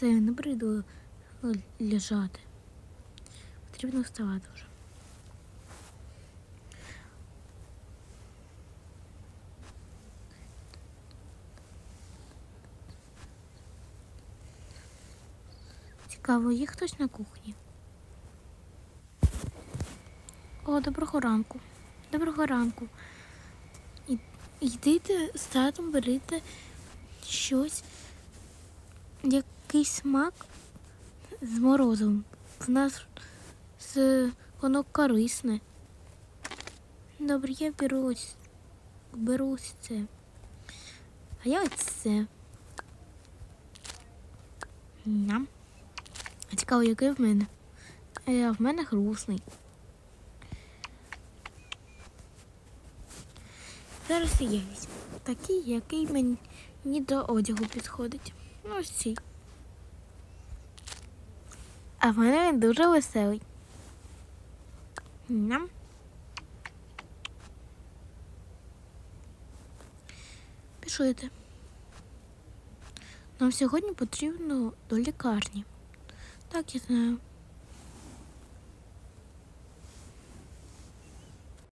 Все, не прийду лежати. Потрібно вставати вже. Цікаво, є хтось на кухні? О, доброго ранку. Доброго ранку. Йдите з татом, берите щось, якийсь смак з морозом. В нас з, воно корисне. Добре, я беру ось, це. А я ось це. Ням. А цікаво, який в мене? Е, в мене грустний. Зараз я візьму. Такий, який мені до одягу підходить. Ну, ось цей. А в мене він дуже веселий. Ням. Пішуйте. Нам сьогодні потрібно до лікарні. Так, я знаю.